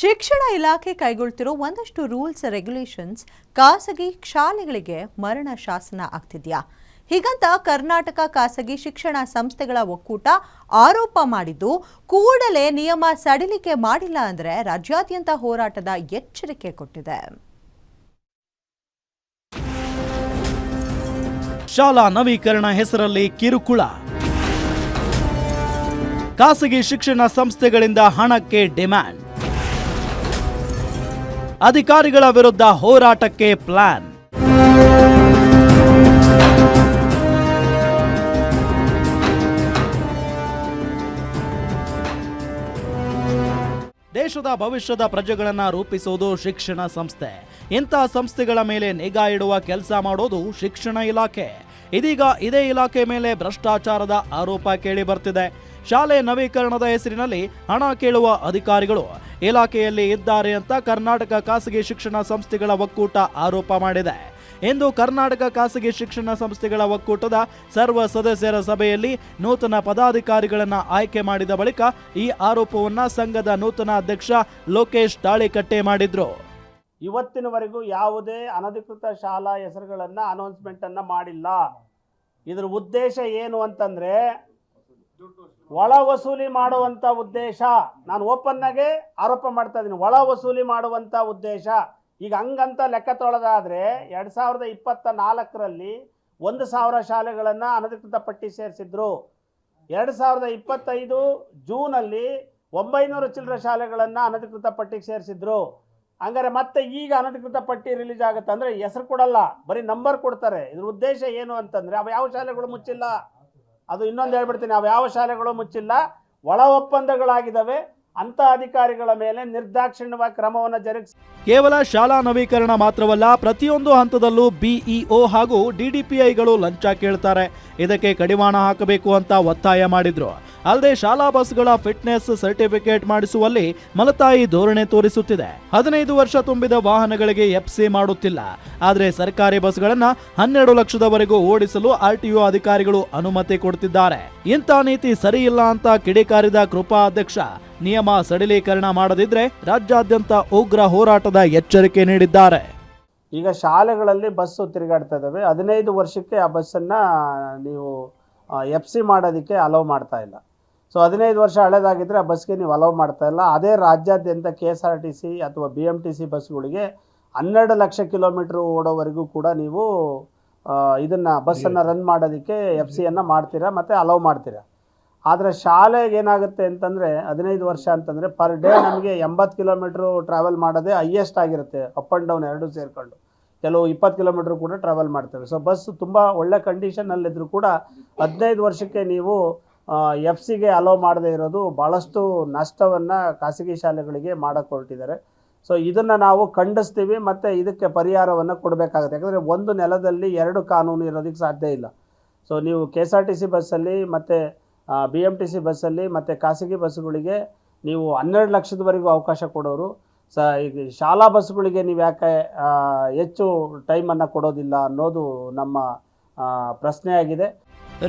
ಶಿಕ್ಷಣ ಇಲಾಖೆ ಕೈಗೊಳ್ತಿರೋ ಒಂದಷ್ಟು ರೂಲ್ಸ್ ರೆಗ್ಯುಲೇಷನ್ಸ್ ಖಾಸಗಿ ಶಾಲೆಗಳಿಗೆ ಮರಣ ಶಾಸನ ಆಗ್ತಿದೆಯಾ? ಹೀಗಂತ ಕರ್ನಾಟಕ ಖಾಸಗಿ ಶಿಕ್ಷಣ ಸಂಸ್ಥೆಗಳ ಒಕ್ಕೂಟ ಆರೋಪ ಮಾಡಿದ್ದು, ಕೂಡಲೇ ನಿಯಮ ಸಡಿಲಿಕೆ ಮಾಡಿಲ್ಲ ಅಂದರೆ ರಾಜ್ಯಾದ್ಯಂತ ಹೋರಾಟದ ಎಚ್ಚರಿಕೆ ಕೊಟ್ಟಿದೆ. ಶಾಲಾ ನವೀಕರಣ ಹೆಸರಲ್ಲಿ ಕಿರುಕುಳ. ಖಾಸಗಿ ಶಿಕ್ಷಣ ಸಂಸ್ಥೆಗಳಿಂದ ಹಣಕ್ಕೆ ಡಿಮ್ಯಾಂಡ್. ಅಧಿಕಾರಿಗಳ ವಿರುದ್ಧ ಹೋರಾಟಕ್ಕೆ ಪ್ಲಾನ್. ದೇಶದ ಭವಿಷ್ಯದ ಪ್ರಜೆಗಳನ್ನು ರೂಪಿಸುವುದು ಶಿಕ್ಷಣ ಸಂಸ್ಥೆ. ಇಂತಹ ಸಂಸ್ಥೆಗಳ ಮೇಲೆ ನಿಗಾ ಇಡುವ ಕೆಲಸ ಮಾಡೋದು ಶಿಕ್ಷಣ ಇಲಾಖೆ. ಇದೀಗ ಇದೇ ಇಲಾಖೆ ಮೇಲೆ ಭ್ರಷ್ಟಾಚಾರದ ಆರೋಪ ಕೇಳಿ ಬರ್ತಿದೆ. ಶಾಲೆ ನವೀಕರಣದ ಹೆಸರಿನಲ್ಲಿ ಹಣ ಕೇಳುವ ಅಧಿಕಾರಿಗಳು ಇಲಾಖೆಯಲ್ಲಿ ಇದ್ದಾರೆ ಅಂತ ಕರ್ನಾಟಕ ಖಾಸಗಿ ಶಿಕ್ಷಣ ಸಂಸ್ಥೆಗಳ ಒಕ್ಕೂಟ ಆರೋಪ ಮಾಡಿದೆ. ಇಂದು ಕರ್ನಾಟಕ ಖಾಸಗಿ ಶಿಕ್ಷಣ ಸಂಸ್ಥೆಗಳ ಒಕ್ಕೂಟದ ಸರ್ವ ಸದಸ್ಯರ ಸಭೆಯಲ್ಲಿ ನೂತನ ಪದಾಧಿಕಾರಿಗಳನ್ನು ಆಯ್ಕೆ ಮಾಡಿದ ಬಳಿಕ ಈ ಆರೋಪವನ್ನು ಸಂಘದ ನೂತನ ಅಧ್ಯಕ್ಷ ಲೋಕೇಶ್ ತಾಳಿಕಟ್ಟೆ ಮಾಡಿದ್ರು. ಇವತ್ತಿನವರೆಗೂ ಯಾವುದೇ ಅನಧಿಕೃತ ಶಾಲಾ ಹೆಸರುಗಳನ್ನು ಅನೌನ್ಸ್ಮೆಂಟನ್ನು ಮಾಡಿಲ್ಲ. ಇದರ ಉದ್ದೇಶ ಏನು ಅಂತಂದರೆ ಒಳ ವಸೂಲಿ ಮಾಡುವಂಥ ಉದ್ದೇಶ. ನಾನು ಓಪನ್ ಆಗಿ ಆರೋಪ ಮಾಡ್ತಾ ಇದ್ದೀನಿ. ಒಳ ವಸೂಲಿ ಮಾಡುವಂಥ ಉದ್ದೇಶ. ಈಗ ಹಂಗಂತ ಲೆಕ್ಕ ತೊಳೆದಾದರೆ ಎರಡು ಸಾವಿರದ ಇಪ್ಪತ್ತ ನಾಲ್ಕರಲ್ಲಿ ಒಂದು ಸಾವಿರ ಶಾಲೆಗಳನ್ನು ಅನಧಿಕೃತ ಪಟ್ಟಿ ಸೇರಿಸಿದ್ರು. ಎರಡು ಸಾವಿರದ ಇಪ್ಪತ್ತೈದು ಜೂನಲ್ಲಿ ಒಂಬೈನೂರು ಚಿಲ್ಲರೆ ಶಾಲೆಗಳನ್ನು ಅನಧಿಕೃತ ಪಟ್ಟಿಗೆ ಸೇರಿಸಿದ್ರು. ಹಂಗಾರೆ ಮತ್ತೆ ಈಗ ಅನಧಿಕೃತ ಪಟ್ಟಿ ರಿಲೀಸ್ ಆಗುತ್ತೆ ಅಂದರೆ ಹೆಸರು ಕೊಡಲ್ಲ. ಬರೀ ನಂಬರ್ ಕೊಡ್ತಾರೆ. ಇದ್ರ ಉದ್ದೇಶ ಏನು ಅಂತಂದರೆ ಅವು ಯಾವ ಶಾಲೆಗಳು ಮುಚ್ಚಿಲ್ಲ. ಅದು ಇನ್ನೊಂದು ಹೇಳ್ಬಿಡ್ತೀನಿ ಯಾವ ಶಾಲೆಗಳು ಮುಚ್ಚಿಲ್ಲ ಒಳ ಒಪ್ಪಂದಗಳಾಗಿದ್ದಾವೆ ಅಂಥ ಅಧಿಕಾರಿಗಳ ಮೇಲೆ ನಿರ್ದಾಕ್ಷಿಣ್ಯವಾಗಿ ಕ್ರಮವನ್ನು ಜರುಗಿಸಿ ಕೇವಲ ಶಾಲಾ ನವೀಕರಣ ಮಾತ್ರವಲ್ಲ, ಪ್ರತಿಯೊಂದು ಹಂತದಲ್ಲೂ ಬಿಇಒ ಹಾಗೂ ಡಿಡಿಪಿಐಗಳು ಲಂಚ ಕೇಳ್ತಾರೆ. ಇದಕ್ಕೆ ಕಡಿವಾಣ ಹಾಕಬೇಕು ಅಂತ ಒತ್ತಾಯ ಮಾಡಿದ್ರು. ಅಲ್ಲದೆ ಶಾಲಾ ಬಸ್ಗಳ ಫಿಟ್ನೆಸ್ ಸರ್ಟಿಫಿಕೇಟ್ ಮಾಡಿಸುವಲ್ಲಿ ಮಲತಾಯಿ ಧೋರಣೆ ತೋರಿಸುತ್ತಿದೆ. ಹದಿನೈದು ವರ್ಷ ತುಂಬಿದ ವಾಹನಗಳಿಗೆ ಎಫ್ಸಿ ಮಾಡುತ್ತಿಲ್ಲ. ಆದರೆ ಸರ್ಕಾರಿ ಬಸ್ಗಳನ್ನ ಹನ್ನೆರಡು ಲಕ್ಷದವರೆಗೂ ಓಡಿಸಲು ಆರ್ಟಿಒ ಅಧಿಕಾರಿಗಳು ಅನುಮತಿ ಕೊಡ್ತಿದ್ದಾರೆ. ಇಂಥ ನೀತಿ ಸರಿಯಿಲ್ಲ ಅಂತ ಕಿಡಿಕಾರಿದ ಕೃಪಾ ಅಧ್ಯಕ್ಷ ನಿಯಮ ಸಡಿಲೀಕರಣ ಮಾಡದಿದ್ರೆ ರಾಜ್ಯಾದ್ಯಂತ ಉಗ್ರ ಹೋರಾಟದ ಎಚ್ಚರಿಕೆ ನೀಡಿದ್ದಾರೆ. ಈಗ ಶಾಲೆಗಳಲ್ಲಿ ಬಸ್ಸು ತಿರುಗಾಡ್ತಾ ಇದ್ದಾವೆ ಹದಿನೈದು ವರ್ಷಕ್ಕೆ ಆ ಬಸ್ಸನ್ನು ನೀವು ಎಫ್ ಸಿ ಮಾಡೋದಕ್ಕೆ ಅಲೌ ಮಾಡ್ತಾ ಇಲ್ಲ. ಸೊ ಹದಿನೈದು ವರ್ಷ ಹಳೆದಾಗಿದ್ರೆ ಆ ಬಸ್ಗೆ ನೀವು ಅಲೌ ಮಾಡ್ತಾ ಇಲ್ಲ. ಅದೇ ರಾಜ್ಯಾದ್ಯಂತ K S R T C ಅಥವಾ ಬಿ ಎಂ ಟಿ ಸಿ ಬಸ್ಗಳಿಗೆ ಹನ್ನೆರಡು ಲಕ್ಷ ಕಿಲೋಮೀಟ್ರ್ ಓಡೋವರೆಗೂ ಕೂಡ ನೀವು ಇದನ್ನು ಬಸ್ಸನ್ನು ರನ್ ಮಾಡೋದಕ್ಕೆ ಎಫ್ ಸಿಯನ್ನು ಮಾಡ್ತೀರಾ ಮತ್ತು ಅಲೌ ಮಾಡ್ತೀರಾ? ಆದರೆ ಶಾಲೆಗೆ ಏನಾಗುತ್ತೆ ಅಂತಂದರೆ ಹದಿನೈದು ವರ್ಷ ಅಂತಂದರೆ ಪರ್ ಡೇ ನಮಗೆ ಎಂಬತ್ತು ಕಿಲೋಮೀಟ್ರು ಟ್ರಾವೆಲ್ ಮಾಡೋದೇ ಹೈಯೆಸ್ಟ್ ಆಗಿರುತ್ತೆ ಅಪ್ ಆ್ಯಂಡ್ ಡೌನ್ ಎರಡೂ ಸೇರಿಕೊಂಡು. ಕೆಲವು ಇಪ್ಪತ್ತು ಕಿಲೋಮೀಟ್ರ್ ಕೂಡ ಟ್ರಾವೆಲ್ ಮಾಡ್ತೇವೆ. ಸೊ ಬಸ್ ತುಂಬ ಒಳ್ಳೆ ಕಂಡೀಷನಲ್ಲಿದ್ದರೂ ಕೂಡ ಹದಿನೈದು ವರ್ಷಕ್ಕೆ ನೀವು ಎಫ್ ಸಿಗೆ ಅಲೋ ಮಾಡದೇ ಇರೋದು ಭಾಳಷ್ಟು ನಷ್ಟವನ್ನು ಖಾಸಗಿ ಶಾಲೆಗಳಿಗೆ ಮಾಡೋಕ್ಕೆ ಹೊರಟಿದ್ದಾರೆ ಸೊ ಇದನ್ನು ನಾವು ಖಂಡಿಸ್ತೀವಿ ಮತ್ತು ಇದಕ್ಕೆ ಪರಿಹಾರವನ್ನು ಕೊಡಬೇಕಾಗುತ್ತೆ. ಯಾಕಂದರೆ ಒಂದು ನೆಲದಲ್ಲಿ ಎರಡು ಕಾನೂನು ಇರೋದಕ್ಕೆ ಸಾಧ್ಯ ಇಲ್ಲ. ಸೊ ನೀವು K S R T C ಬಸ್ಸಲ್ಲಿ ಮತ್ತು ಬಿ ಎಂ ಟಿ ಸಿ ಬಸ್ಸಲ್ಲಿ ಮತ್ತು ಖಾಸಗಿ ಬಸ್ಸುಗಳಿಗೆ ನೀವು ಹನ್ನೆರಡು ಲಕ್ಷದವರೆಗೂ ಅವಕಾಶ ಕೊಡೋರು. ಸ, ಈಗ ಶಾಲಾ ಬಸ್ಸುಗಳಿಗೆ ನೀವು ಯಾಕೆ ಹೆಚ್ಚು ಟೈಮನ್ನು ಕೊಡೋದಿಲ್ಲ ಅನ್ನೋದು ನಮ್ಮ ಪ್ರಶ್ನೆಯಾಗಿದೆ.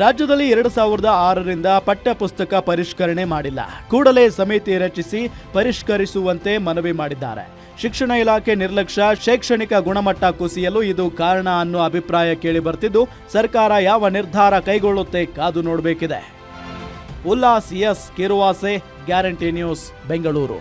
ರಾಜ್ಯದಲ್ಲಿ ಎರಡು ಸಾವಿರದ ಆರರಿಂದ ಪಠ್ಯಪುಸ್ತಕ ಪರಿಷ್ಕರಣೆ ಮಾಡಿಲ್ಲ. ಕೂಡಲೇ ಸಮಿತಿ ರಚಿಸಿ ಪರಿಷ್ಕರಿಸುವಂತೆ ಮನವಿ ಮಾಡಿದ್ದಾರೆ. ಶಿಕ್ಷಣ ಇಲಾಖೆ ನಿರ್ಲಕ್ಷ್ಯ, ಶೈಕ್ಷಣಿಕ ಗುಣಮಟ್ಟ ಕುಸಿಯಲು ಇದು ಕಾರಣ ಅನ್ನೋ ಅಭಿಪ್ರಾಯ ಕೇಳಿಬರ್ತಿದ್ದು, ಸರ್ಕಾರ ಯಾವ ನಿರ್ಧಾರ ಕೈಗೊಳ್ಳುತ್ತೆ ಕಾದು ನೋಡಬೇಕಿದೆ. Ullas S Kiruvase guarantee news Bengaluru.